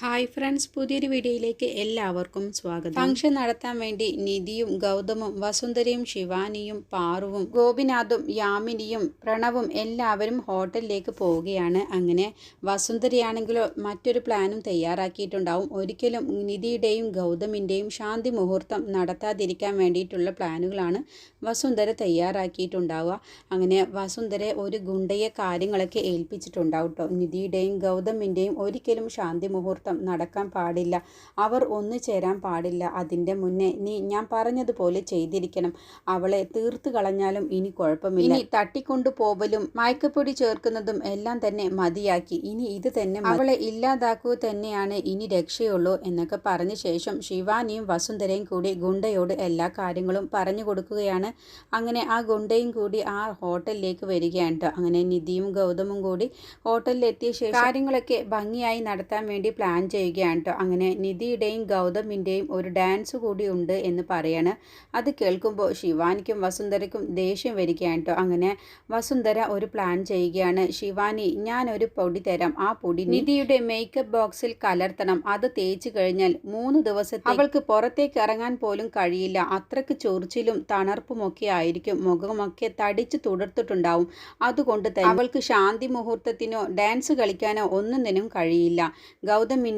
Hi friends പുതിയൊരു വീഡിയോയിലേക്ക് എല്ലാവർക്കും സ്വാഗതം. ഫംഗ്ഷൻ നടത്താൻ വേണ്ടി നിധിയും ഗൗതമും വസുന്ധരയും ശിവാനിയും പാറുവും ഗോപിനാഥും യാമിനിയും പ്രണവും എല്ലാവരും ഹോട്ടലിലേക്ക് പോവുകയാണ്. അങ്ങനെ വസുന്ധരയാണെങ്കിലോ മറ്റൊരു പ്ലാനും തയ്യാറാക്കിയിട്ടുണ്ടാവും. ഒരിക്കലും നിധിയുടെയും ഗൗതമിന്റെയും ശാന്തി മുഹൂർത്തം നടത്താതിരിക്കാൻ വേണ്ടിയിട്ടുള്ള പ്ലാനുകളാണ് വസുന്ധര തയ്യാറാക്കിയിട്ടുണ്ടാവുക. അങ്ങനെ വസുന്ധര ഒരു ഗുണ്ടയെ കാര്യങ്ങളൊക്കെ ഏൽപ്പിച്ചിട്ടുണ്ടാവും കേട്ടോ നിധിയുടെയും ഗൗതമിന്റെയും ഒരിക്കലും ശാന്തി മുഹൂർത്തം നടക്കാൻ പാടില്ല. അവർ ഒന്നു ചേരാൻ പാടില്ല. അതിന്റെ മുന്നേ നീ ഞാൻ പറഞ്ഞതുപോലെ ചെയ്തിരിക്കണം. അവളെ തീർത്തു കളഞ്ഞാലും ഇനി കുഴപ്പമില്ല. ഇനി തട്ടിക്കൊണ്ടു പോവലും മയക്കപ്പൊടി ചേർക്കുന്നതും എല്ലാം തന്നെ മതിയാക്കി. ഇനി ഇത് തന്നെ അവളെ ഇല്ലാതാക്കുക തന്നെയാണ് ഇനി രക്ഷയുള്ളൂ എന്നൊക്കെ പറഞ്ഞ ശേഷം ശിവാനിയും വസുന്ധരയും കൂടി ഗുണ്ടയോട് എല്ലാ കാര്യങ്ങളും പറഞ്ഞു കൊടുക്കുകയാണ്. അങ്ങനെ ആ ഗുണ്ടയും കൂടി ആ ഹോട്ടലിലേക്ക് വരികയാണ് കേട്ടോ അങ്ങനെ നിധിയും ഗൗതമും കൂടി ഹോട്ടലിലെത്തിയ ശേഷം കാര്യങ്ങളൊക്കെ ഭംഗിയായി നടത്താൻ വേണ്ടി പ്ലാൻ ചെയ്യുകയാണ് കേട്ടോ അങ്ങനെ നിധിയുടെയും ഗൗതമിന്റെയും ഒരു ഡാൻസ് കൂടി ഉണ്ട് എന്ന് പറയാണ്. അത് കേൾക്കുമ്പോൾ ശിവാനിക്കും വസുന്ധരയ്ക്കും ദേഷ്യം വരികയാണ് കേട്ടോ അങ്ങനെ വസുന്ധര ഒരു പ്ലാൻ ചെയ്യുകയാണ്. ശിവാനി ഞാൻ ഒരു പൊടി തരാം. ആ പൊടി നിധിയുടെ മേക്കപ്പ് ബോക്സിൽ കലർത്തണം. അത് തേച്ച് കഴിഞ്ഞാൽ മൂന്ന് ദിവസത്തെ അവൾക്ക് പുറത്തേക്ക് ഇറങ്ങാൻ പോലും കഴിയില്ല. അത്രയ്ക്ക് ചൊറിച്ചിലും തണർപ്പുമൊക്കെ ആയിരിക്കും. മുഖമൊക്കെ തടിച്ച് തുടർത്തിട്ടുണ്ടാവും. അതുകൊണ്ട് തന്നെ അവൾക്ക് ശാന്തി മുഹൂർത്തത്തിനോ ഡാൻസ് കളിക്കാനോ ഒന്നിനും കഴിയില്ല.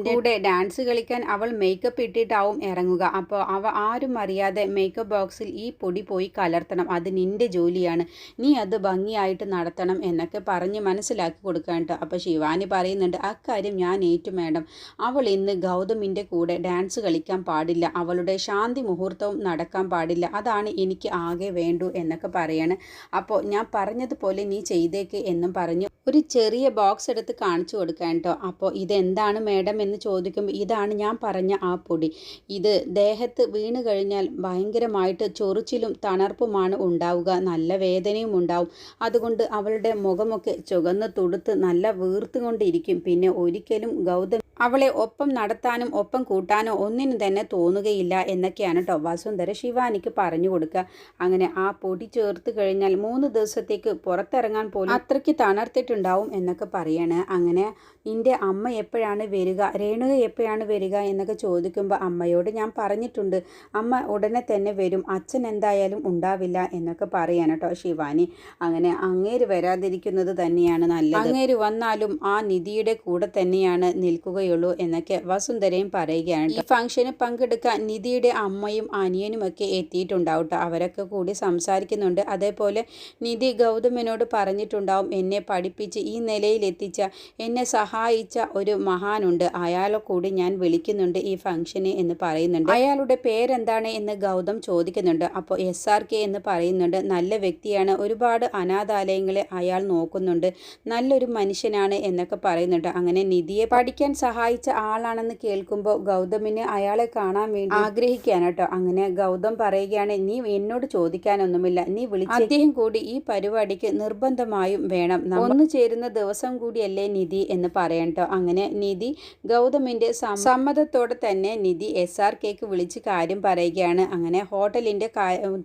കൂടെ ഡാൻസ് കളിക്കാൻ അവൾ മേക്കപ്പ് ഇട്ടിട്ടാവും ഇറങ്ങുക. അപ്പോൾ അവ ആരും അറിയാതെ മേക്കപ്പ് ബോക്സിൽ ഈ പൊടി പോയി കലർത്തണം. അത് നിന്റെ ജോലിയാണ്. നീ അത് ഭംഗിയായിട്ട് നടത്തണം എന്നൊക്കെ പറഞ്ഞ് മനസ്സിലാക്കി കൊടുക്കാൻ കേട്ടോ അപ്പോൾ ശിവാനി പറയുന്നുണ്ട് അക്കാര്യം ഞാൻ ഏറ്റു മേഡം. അവൾ ഇന്ന് ഗൗതമിന്റെ കൂടെ ഡാൻസ് കളിക്കാൻ പാടില്ല. അവളുടെ ശാന്തി മുഹൂർത്തവും നടക്കാൻ പാടില്ല. അതാണ് എനിക്ക് ആകെ വേണ്ടു എന്നൊക്കെ പറയാണ്. അപ്പോൾ ഞാൻ പറഞ്ഞതുപോലെ നീ ചെയ്തേക്ക് എന്നും പറഞ്ഞു. ഒരു ചെറിയ ബോക്സ് എടുത്ത് കാണിച്ചു കൊടുക്കാൻ കേട്ടോ അപ്പോൾ ഇതെന്താണ് മേഡം എന്ന് ചോദിക്കുമ്പോൾ ഇതാണ് ഞാൻ പറഞ്ഞ ആ പൊടി. ഇത് ദേഹത്ത് വീണ് കഴിഞ്ഞാൽ ഭയങ്കരമായിട്ട് ചൊറിച്ചിലും തണർപ്പുമാണ് ഉണ്ടാവുക. നല്ല വേദനയും ഉണ്ടാവും. അതുകൊണ്ട് അവളുടെ മുഖമൊക്കെ ചുവന്ന് തൊടുത്ത് നല്ല വീർത്തുകൊണ്ടിരിക്കും. പിന്നെ ഒരിക്കലും ഗൗതം അവളെ ഒപ്പം നടത്താനും ഒപ്പം കൂട്ടാനോ ഒന്നിനും തന്നെ തോന്നുകയില്ല എന്നൊക്കെയാണ് കേട്ടോ വസുന്ധര ശിവാനിക്ക് പറഞ്ഞു കൊടുക്കുക അങ്ങനെ ആ പൊടി ചേർത്ത് കഴിഞ്ഞാൽ മൂന്ന് ദിവസത്തേക്ക് പുറത്തിറങ്ങാൻ പോലും അത്രയ്ക്ക് തണർത്തിട്ടുണ്ടാവും എന്നൊക്കെ പറയാണ്. അങ്ങനെ നിന്റെ അമ്മ എപ്പോഴാണ് വരിക? രേണുക എപ്പോഴാണ് വരിക? എന്നൊക്കെ ചോദിക്കുമ്പോൾ അമ്മയോട് ഞാൻ പറഞ്ഞിട്ടുണ്ട് അമ്മ ഉടനെ തന്നെ വരും അച്ഛൻ എന്തായാലും ഉണ്ടാവില്ല എന്നൊക്കെ പറയാൻ കേട്ടോ ശിവാനി. അങ്ങനെ അങ്ങേര് വരാതിരിക്കുന്നത് തന്നെയാണ് നല്ലത്. അങ്ങേര് വന്നാലും ആ നിധിയുടെ കൂടെ തന്നെയാണ് നിൽക്കുകയുള്ളൂ എന്നൊക്കെ വസുന്ധരയും പറയുകയാണ് ഈ ഫംഗ്ഷന് പങ്കെടുക്കാൻ നിധിയുടെ അമ്മയും അനിയനുമൊക്കെ എത്തിയിട്ടുണ്ടാവും ട്ടോ. അവരൊക്കെ കൂടി സംസാരിക്കുന്നുണ്ട്. അതേപോലെ നിധി ഗൗതമനോട് പറഞ്ഞിട്ടുണ്ടാവും എന്നെ പഠിപ്പിച്ച് ഈ നിലയിൽ എത്തിച്ച എന്നെ സഹായിച്ച ഒരു മഹാനുണ്ട്. അയാളെ കൂടി ഞാൻ വിളിക്കുന്നുണ്ട് ഈ ഫംഗ്ഷന് എന്ന് പറയുന്നുണ്ട്. അയാളുടെ പേരെന്താണ് എന്ന് ഗൗതം ചോദിക്കുന്നുണ്ട്. അപ്പോൾ എസ് ആർ കെ എന്ന് പറയുന്നുണ്ട്. നല്ല വ്യക്തിയാണ്. ഒരുപാട് അനാഥാലയങ്ങളെ അയാൾ നോക്കുന്നുണ്ട്. നല്ലൊരു മനുഷ്യനാണ് എന്നൊക്കെ പറയുന്നുണ്ട്. അങ്ങനെ നിധിയെ പഠിക്കാൻ സഹായിച്ച ആളാണെന്ന് കേൾക്കുമ്പോൾ ഗൗതമിന് അയാളെ കാണാൻ വേണ്ടി ആഗ്രഹിക്കുകയാണ് കേട്ടോ. അങ്ങനെ ഗൗതം പറയുകയാണ് നീ എന്നോട് ചോദിക്കാനൊന്നുമില്ല. നീ വിളിച്ച് അദ്ദേഹം കൂടി ഈ പരിപാടിക്ക് നിർബന്ധമായും വേണം. ഒന്ന് ചേരുന്ന ദിവസം കൂടിയല്ലേ നിധി എന്ന് പറയണ്ടോ അങ്ങനെ നിധി ഗൗതമിന്റെ സം- സമ്മതത്തോടെ തന്നെ നിധി എസ് ആർ കെക്ക് വിളിച്ച് കാര്യം പറയുകയാണ്. അങ്ങനെ ഹോട്ടലിന്റെ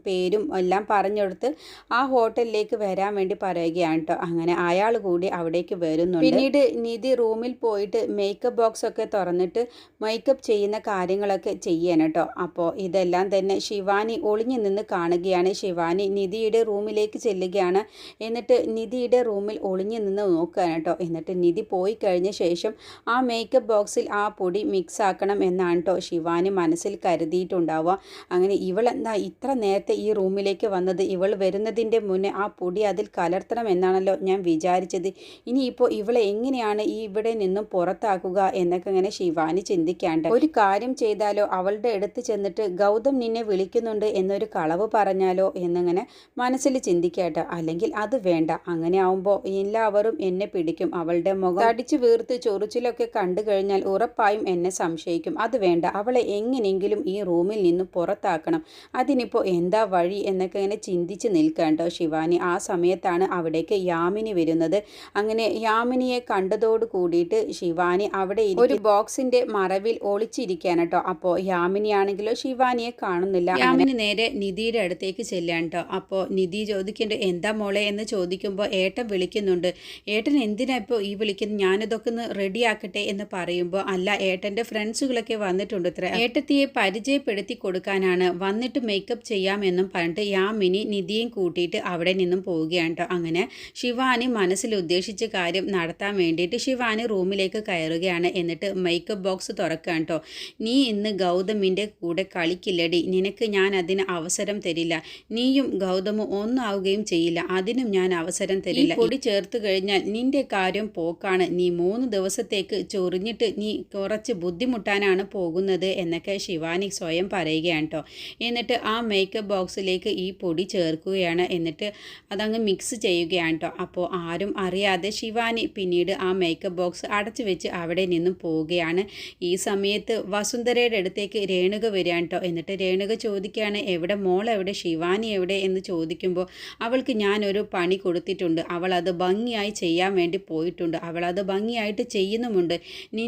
പേരും എല്ലാം പറഞ്ഞെടുത്ത് ആ ഹോട്ടലിലേക്ക് വരാൻ വേണ്ടി പറയുകയാണ് കേട്ടോ അങ്ങനെ അയാൾ കൂടി അവിടേക്ക് വരുന്നുണ്ട്. പിന്നീട് നിധി റൂമിൽ പോയിട്ട് മേക്കപ്പ് ബോക്സ് ഒക്കെ തുറന്നിട്ട് മേക്കപ്പ് ചെയ്യുന്ന കാര്യങ്ങളൊക്കെ ചെയ്യണം കേട്ടോ അപ്പോൾ ഇതെല്ലാം തന്നെ ശിവാനി ഒളിഞ്ഞു നിന്ന് കാണുകയാണ്. ശിവാനി നിധിയുടെ റൂമിലേക്ക് ചെല്ലുകയാണ്. എന്നിട്ട് നിധിയുടെ റൂമിൽ ഒളിഞ്ഞു നിന്ന് നോക്കുകയാണ് കേട്ടോ എന്നിട്ട് നിധി പോയി കഴിഞ്ഞ ശേഷം ആ മേക്കപ്പ് ബോക്സിൽ ആ പൊടി മിക്സ് ആക്കണം എന്നാണ് കേട്ടോ ശിവാനി മനസ്സിൽ കരുതിയിട്ടുണ്ടാവുക. അങ്ങനെ ഇവളെന്താ ഇത്ര നേരത്തെ ഈ റൂമിലേക്ക് വന്നത്? ഇവൾ വരുന്നതിന്റെ മുന്നേ ആ പൊടി അതിൽ കലർത്തണം എന്നാണല്ലോ ഞാൻ വിചാരിച്ചത്. ഇനിയിപ്പോൾ ഇവളെ എങ്ങനെയാണ് ഈ ഇവിടെ നിന്നും പുറത്താക്കുക എന്നൊക്കെ ഇങ്ങനെ ശിവാനി ചിന്തിക്കാണ്ട്. ഒരു കാര്യം ചെയ്താലോ? അവളുടെ അടുത്ത് ചെന്നിട്ട് ഗൗതം നിന്നെ വിളിക്കുന്നുണ്ട് എന്നൊരു കളവ് പറഞ്ഞാലോ? എന്നിങ്ങനെ മനസ്സിൽ ചിന്തിക്കട്ടെ. അല്ലെങ്കിൽ അത് വേണ്ട. അങ്ങനെ ആവുമ്പോൾ എല്ലാവരും എന്നെ പിടിക്കും. അവളുടെ മുഖം അടിച്ചു വീർത്ത് ചൊറിച്ചിലൊക്കെ കണ്ടു കഴിഞ്ഞാൽ ഉറപ്പായും എന്നെ സംശയിക്കും. അത് വേണ്ട. അവളെ എങ്ങനെയെങ്കിലും ഈ റൂമിൽ നിന്ന് പുറത്താക്കണം. അതിനിപ്പോൾ എന്താ വഴി എന്നൊക്കെ ഇങ്ങനെ ചിന്തിച്ച് നിൽക്കേണ്ടോ ശിവാനി. ആ സമയത്താണ് അവിടേക്ക് യാമിനി വരുന്നത്. അങ്ങനെ യാമിനിയെ കണ്ടതോട് കൂടിയിട്ട് ശിവാനി അവിടെ ഒരു ബോക്സിന്റെ മറവിൽ ഒളിച്ചിരിക്കാൻ കേട്ടോ. അപ്പോൾ യാമിനി ആണെങ്കിലോ ശിവാനിയെ കാണുന്നില്ല. യാമിനി നേരെ നിധിയുടെ അടുത്തേക്ക് ചെല്ലാണ് കേട്ടോ. അപ്പോൾ നിധി ചോദിക്കേണ്ടത് എന്താ മോളെ? എന്ന് ചോദിക്കുമ്പോൾ ഏട്ടൻ വിളിക്കുന്നുണ്ട്. ഏട്ടൻ എന്തിനാ ഇപ്പോൾ ഈ വിളിക്കുന്നത് ഞാനിതൊക്കെ ഒന്ന് റെഡിയാക്കട്ടെ എന്ന് പറയും പറയുമ്പോൾ അല്ല ഏട്ടന്റെ ഫ്രണ്ട്സുകളൊക്കെ വന്നിട്ടുണ്ട് ഇത്ര. ഏട്ടത്തിയെ പരിചയപ്പെടുത്തി കൊടുക്കാനാണ് വന്നിട്ട് മേക്കപ്പ് ചെയ്യാമെന്നും പറഞ്ഞിട്ട് യാമിനി നിധിയും കൂട്ടിയിട്ട് അവിടെ നിന്നും പോവുകയാണ് കേട്ടോ അങ്ങനെ ശിവാനി മനസ്സിൽ ഉദ്ദേശിച്ച കാര്യം നടത്താൻ വേണ്ടിയിട്ട് ശിവാനി റൂമിലേക്ക് കയറുകയാണ് എന്നിട്ട് മേക്കപ്പ് ബോക്സ് തുറക്കുകയാണ് കേട്ടോ നീ ഇന്ന് ഗൗതമിന്റെ കൂടെ കളിക്കില്ലടി. നിനക്ക് ഞാൻ അതിന് അവസരം തരില്ല. നീയും ഗൗതമും ഒന്നാവുകയും ചെയ്യില്ല. അതിനും ഞാൻ അവസരം തരില്ല. പൊടി ചേർത്ത് കഴിഞ്ഞാൽ നിന്റെ കാര്യം പോക്കാണ്. നീ മൂന്ന് ദിവസത്തേക്ക് ചൊറിഞ്ഞിട്ട് നീ കുറച്ച് ബുദ്ധിമുട്ടാനാണ് പോകുന്നത് എന്നൊക്കെ ശിവാനി സ്വയം പറയുകയാണ് കേട്ടോ. എന്നിട്ട് ആ മേക്കപ്പ് ബോക്സിലേക്ക് ഈ പൊടി ചേർക്കുകയാണ്. എന്നിട്ട് അതങ്ങ് മിക്സ് ചെയ്യുകയാണ് കേട്ടോ. അപ്പോൾ ആരും അറിയാതെ ശിവാനി പിന്നീട് ആ മേക്കപ്പ് ബോക്സ് അടച്ചു വെച്ച് അവിടെ നിന്നും പോവുകയാണ്. ഈ സമയത്ത് വസുന്ധരയുടെ അടുത്തേക്ക് രേണുക വരികയാണ് കേട്ടോ. എന്നിട്ട് രേണുക ചോദിക്കുകയാണ് എവിടെ? മോൾ എവിടെ? ശിവാനി എവിടെ? എന്ന് ചോദിക്കുമ്പോൾ അവൾക്ക് ഞാനൊരു പണി കൊടുത്തിട്ടുണ്ട്. അവൾ അത് ഭംഗിയായി ചെയ്യാൻ വേണ്ടി പോയിട്ടുണ്ട്. അവൾ അത് ഭംഗിയായിട്ട് ചെയ്യുന്നുമുണ്ട്.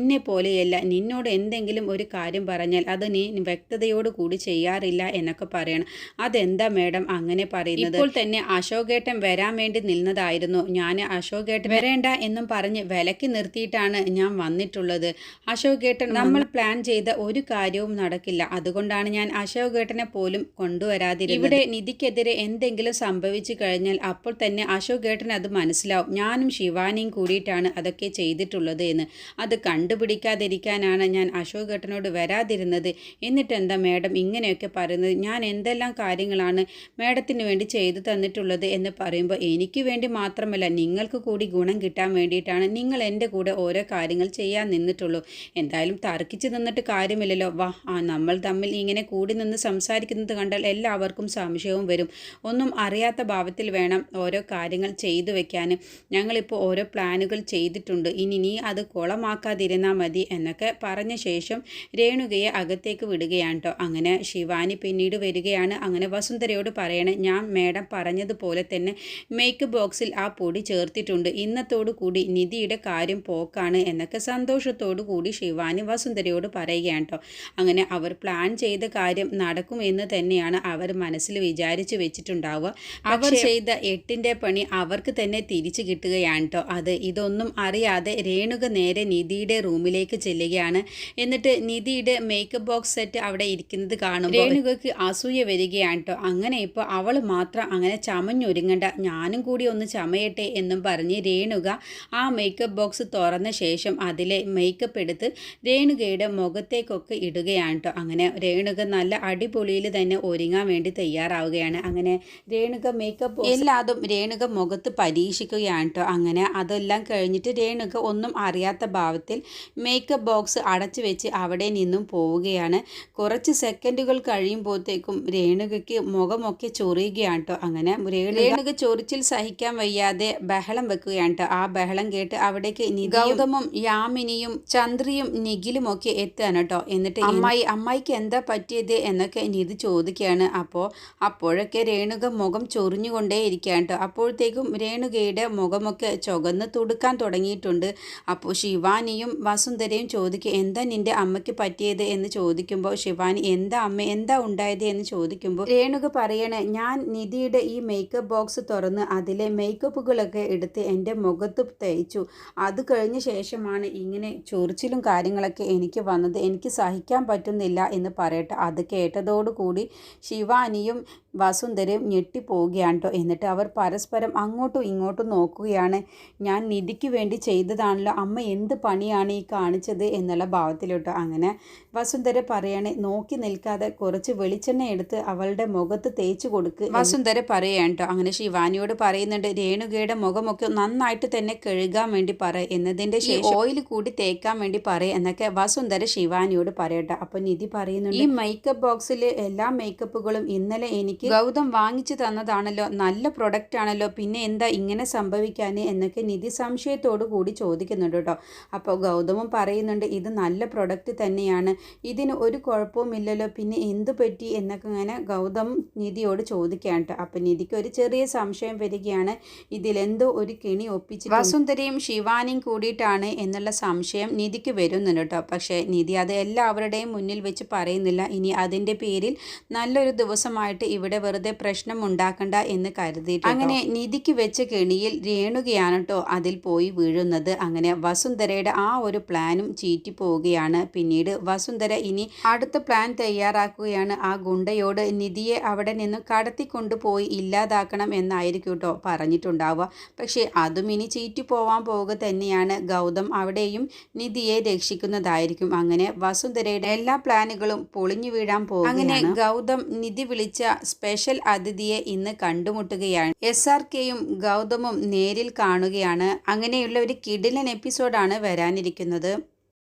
നിന്നെ പോലെയല്ല നിന്നോട് എന്തെങ്കിലും ഒരു കാര്യം പറഞ്ഞാൽ അത് നീ വ്യക്തതയോട് കൂടി ചെയ്യാറില്ല എന്നൊക്കെ പറയണം. അതെന്താ മേഡം അങ്ങനെ പറയുന്നത്? ഇപ്പോൾ തന്നെ അശോകേട്ടൻ വരാൻ വേണ്ടി നിന്നതായിരുന്നു. ഞാൻ അശോകേട്ടൻ വരേണ്ട എന്നും പറഞ്ഞ് വിലക്ക് നിർത്തിയിട്ടാണ് ഞാൻ വന്നിട്ടുള്ളത്. അശോകേട്ടൻ നമ്മൾ പ്ലാൻ ചെയ്ത ഒരു കാര്യവും നടക്കില്ല. അതുകൊണ്ടാണ് ഞാൻ അശോകേട്ടനെ പോലും കൊണ്ടുവരാതിരുന്നത്. ഇവിടെ നിധിക്കെതിരെ എന്തെങ്കിലും സംഭവിച്ചു കഴിഞ്ഞാൽ അപ്പോൾ തന്നെ അശോകേട്ടൻ അത് മനസ്സിലാവും. ഞാനും ശിവാനിയും കൂടിയിട്ടാണ് അതൊക്കെ ചെയ്തിട്ടുള്ളത് എന്ന്. അത് കണ്ടുപിടിക്കാതിരിക്കാനാണ് ഞാൻ അശോക് ഏട്ടനോട് വരാതിരുന്നത്. എന്നിട്ട് എന്താ മേഡം ഇങ്ങനെയൊക്കെ പറയുന്നത്? ഞാൻ എന്തെല്ലാം കാര്യങ്ങളാണ് മേഡത്തിന് വേണ്ടി ചെയ്തു തന്നിട്ടുള്ളത് എന്ന് പറയുമ്പോൾ എനിക്ക് വേണ്ടി മാത്രമല്ല നിങ്ങൾക്ക് കൂടി ഗുണം കിട്ടാൻ വേണ്ടിയിട്ടാണ് നിങ്ങൾ എന്റെ കൂടെ ഓരോ കാര്യങ്ങൾ ചെയ്യാൻ നിന്നിട്ടുള്ളൂ. എന്തായാലും തർക്കിച്ച് നിന്നിട്ട് കാര്യമില്ലല്ലോ. വാ ആ നമ്മൾ തമ്മിൽ ഇങ്ങനെ കൂടി നിന്ന് സംസാരിക്കുന്നത് കണ്ടാൽ എല്ലാവർക്കും സംശയവും വരും. ഒന്നും അറിയാത്ത ഭാവത്തിൽ വേണം ഓരോ കാര്യങ്ങൾ ചെയ്തു വെക്കാൻ. ഞങ്ങളിപ്പോൾ ഓരോ പ്ലാനുകൾ ചെയ്തിട്ടുണ്ട്. ഇനി നീ അത് കുളമാക്കാതിരുന്നാൽ മതി എന്നൊക്കെ പറഞ്ഞ ശേഷം രേണുകയെ അകത്തേക്ക് വിടുകയാണ് കേട്ടോ. അങ്ങനെ ശിവാനി പിന്നീട് വരികയാണ്. അങ്ങനെ വസുന്ധരയോട് പറയണേ ഞാൻ മേഡം പറഞ്ഞതുപോലെ തന്നെ മേക്ക് ബോക്സിൽ ആ പൊടി ചേർത്തിട്ടുണ്ട്. ഇന്നത്തോടു കൂടി നിധിയുടെ കാര്യം പോക്കാണ് എന്നൊക്കെ സന്തോഷത്തോടു കൂടി ശിവാനി വസുന്ധരയോട് പറയുകയാണ് കേട്ടോ. അങ്ങനെ അവർ പ്ലാൻ ചെയ്ത കാര്യം നടക്കും എന്ന് തന്നെയാണ് അവർ മനസ്സിൽ വിചാരിച്ചു വെച്ചിട്ടുണ്ടാവുക. അവർ ചെയ്ത എട്ടിന്റെ പണി അവർക്ക് തന്നെ തിരിച്ചു കിട്ടുകയാണ് കേട്ടോ. അത് ഇതൊന്നും അറിയാതെ രേണുക നേരെ നിധിയുടെ റൂമിലേക്ക് ചെല്ലുകയാണ്. എന്നിട്ട് നിധിയുടെ മേക്കപ്പ് ബോക്സ് സെറ്റ് അവിടെ ഇരിക്കുന്നത് കാണുമ്പോൾ രേണുകൾക്ക് അസൂയ വരികയാണ് കേട്ടോ അങ്ങനെ ഇപ്പോൾ അവൾ മാത്രം അങ്ങനെ ചമഞ്ഞൊരുങ്ങണ്ട. ഞാനും കൂടി ഒന്ന് ചമയട്ടെ എന്നും പറഞ്ഞ് രേണുക ആ മേക്കപ്പ് ബോക്സ് തുറന്ന ശേഷം അതിലെ മേക്കപ്പ് എടുത്ത് രേണുകയുടെ മുഖത്തേക്കൊക്കെ ഇടുകയാണ് കേട്ടോ അങ്ങനെ രേണുക നല്ല അടിപൊളിയിൽ തന്നെ ഒരുങ്ങാൻ വേണ്ടി തയ്യാറാവുകയാണ്. അങ്ങനെ രേണുക മേക്കപ്പ് എല്ലാതും രേണുക മുഖത്ത് പരീക്ഷിക്കുകയാണ് കേട്ടോ അങ്ങനെ അതെല്ലാം കഴിഞ്ഞിട്ട് രേണുക ഒന്നും അറിയാത്ത ഭാവത്തിൽ മേക്കപ്പ് ബോക്സ് അടച്ചു വെച്ച് അവിടെ നിന്നും പോവുകയാണ്. കുറച്ച് സെക്കൻഡുകൾ കഴിയുമ്പോഴത്തേക്കും രേണുകയ്ക്ക് മുഖമൊക്കെ ചൊറിയുകയാണ് കേട്ടോ അങ്ങനെ രേണുക ചൊറിച്ചിൽ സഹിക്കാൻ വയ്യാതെ ബഹളം വെക്കുകയാണ് കേട്ടോ ആ ബഹളം കേട്ട് അവിടേക്ക് ഗൗതമും യാമിനിയും ചന്ദ്രിയും നിഖിലും ഒക്കെ എത്തുകയാണ് കേട്ടോ എന്നിട്ട് അമ്മായി അമ്മായിക്ക് എന്താ പറ്റിയത് എന്നൊക്കെ നിധി ചോദിക്കുകയാണ്. അപ്പോൾ അപ്പോഴൊക്കെ രേണുക മുഖം ചൊറിഞ്ഞുകൊണ്ടേ ഇരിക്കുകയാണ് കേട്ടോ അപ്പോഴത്തേക്കും രേണുകയുടെ മുഖമൊക്കെ ചുകന്ന് തുടുക്കാൻ തുടങ്ങിയിട്ടുണ്ട്. അപ്പോൾ ശിവാനിയും വസുന്ധരയും ചോദിക്കും എന്താ നിന്റെ അമ്മയ്ക്ക് പറ്റിയത്? എന്ന് ചോദിക്കുമ്പോൾ ശിവാനി എന്താ അമ്മ എന്താ ഉണ്ടായത്? എന്ന് ചോദിക്കുമ്പോൾ രേണുക പറയണേ ഞാൻ നിധിയുടെ ഈ മേക്കപ്പ് ബോക്സ് തുറന്ന് അതിലെ മേക്കപ്പുകളൊക്കെ എടുത്ത് എന്റെ മുഖത്ത് തേച്ചു. അത് കഴിഞ്ഞ ശേഷമാണ് ഇങ്ങനെ ചൊറിച്ചിലും കാര്യങ്ങളൊക്കെ എനിക്ക് വന്നത്. എനിക്ക് സഹിക്കാൻ പറ്റുന്നില്ല എന്ന് പറയട്ടെ. അത് കേട്ടതോടുകൂടി ശിവാനിയും വസുന്ധരയും ഞെട്ടിപ്പോവുകയാണ് കേട്ടോ എന്നിട്ട് അവർ പരസ്പരം അങ്ങോട്ടും ഇങ്ങോട്ടും നോക്കുകയാണ്. ഞാൻ നിധിക്ക് വേണ്ടി ചെയ്തതാണല്ലോ. അമ്മ എന്ത് പണിയാണ് ഈ കാണിച്ചത് എന്നുള്ള ഭാവത്തിലോട്ടോ അങ്ങനെ വസുന്ധര പറയണേ നോക്കി നിൽക്കാതെ കുറച്ച് വെളിച്ചെണ്ണ എടുത്ത് അവളുടെ മുഖത്ത് തേച്ച് കൊടുക്കുക വസുന്ധര പറയാണ് കേട്ടോ അങ്ങനെ ശിവാനിയോട് പറയുന്നുണ്ട് രേണുകയുടെ മുഖമൊക്കെ നന്നായിട്ട് തന്നെ കഴുകാൻ വേണ്ടി പറ എന്നതിന്റെ ശേഷം ഓയിൽ കൂടി തേക്കാൻ വേണ്ടി പറ എന്നൊക്കെ വസുന്ധര ശിവാനിയോട് പറയട്ടോ. അപ്പൊ നിധി പറയുന്നുണ്ട് ഈ മേക്കപ്പ് ബോക്സിൽ എല്ലാ മേക്കപ്പുകളും ഇന്നലെ എനിക്ക് ഗൗതം വാങ്ങിച്ചു തന്നതാണല്ലോ നല്ല പ്രൊഡക്റ്റ് ആണല്ലോ പിന്നെ എന്താ ഇങ്ങനെ സംഭവിക്കാൻ എന്നൊക്കെ നിധി സംശയത്തോടു കൂടി ചോദിക്കുന്നുണ്ട് കേട്ടോ. അപ്പോൾ ഗൗതമും പറയുന്നുണ്ട് ഇത് നല്ല പ്രൊഡക്റ്റ് തന്നെയാണ് ഇതിന് ഒരു കുഴപ്പവുമില്ലല്ലോ പിന്നെ എന്തു പറ്റി എന്നൊക്കെ ഇങ്ങനെ ഗൗതം നിധിയോട് ചോദിക്കുകയാണ് കേട്ടോ. അപ്പം നിധിക്ക് ഒരു ചെറിയ സംശയം വരികയാണ് ഇതിലെന്തോ ഒരു കെണി ഒപ്പിച്ച് വസുന്ധരയും ശിവാനിയും കൂടിയിട്ടാണ് എന്നുള്ള സംശയം നിധിക്ക് വരുന്നുണ്ട് കേട്ടോ. പക്ഷേ നിധി അത് എല്ലാവരുടെയും മുന്നിൽ വെച്ച് പറയുന്നില്ല ഇനി അതിന്റെ പേരിൽ നല്ലൊരു ദിവസമായിട്ട് ഇവിടെ ഇവിടെ വെറുതെ പ്രശ്നം ഉണ്ടാക്കണ്ട എന്ന് കരുതിയിട്ട്? അങ്ങനെ നിധിക്ക് വെച്ച കെണിയിൽ രേണുകയാണ് കേട്ടോ അതിൽ പോയി വീഴുന്നത്. അങ്ങനെ വസുന്ധരയുടെ ആ ഒരു പ്ലാനും ചീറ്റി പോവുകയാണ് പിന്നീട് വസുന്ധര ഇനി അടുത്ത പ്ലാൻ തയ്യാറാക്കുകയാണ്. ആ ഗുണ്ടയോട് നിധിയെ അവിടെ നിന്ന് കടത്തിക്കൊണ്ടുപോയി ഇല്ലാതാക്കണം എന്നായിരിക്കും കേട്ടോ പറഞ്ഞിട്ടുണ്ടാവുക. പക്ഷേ അതും ഇനി ചീറ്റി പോവാൻ പോവുക തന്നെയാണ്. ഗൗതം അവിടെയും നിധിയെ രക്ഷിക്കുന്നതായിരിക്കും. അങ്ങനെ വസുന്ധരയുടെ എല്ലാ പ്ലാനുകളും പൊളിഞ്ഞു വീഴാൻ പോകും അങ്ങനെ ഗൗതം നിധി വിളിച്ച സ്പെഷ്യൽ അതിഥിയെ ഇന്ന് കണ്ടുമുട്ടുകയാണ്. എസ് ആർ കെയും ഗൗതമും നേരിൽ കാണുകയാണ്. അങ്ങനെയുള്ള ഒരു കിടിലൻ എപ്പിസോഡാണ് വരാനിരിക്കുന്നത്.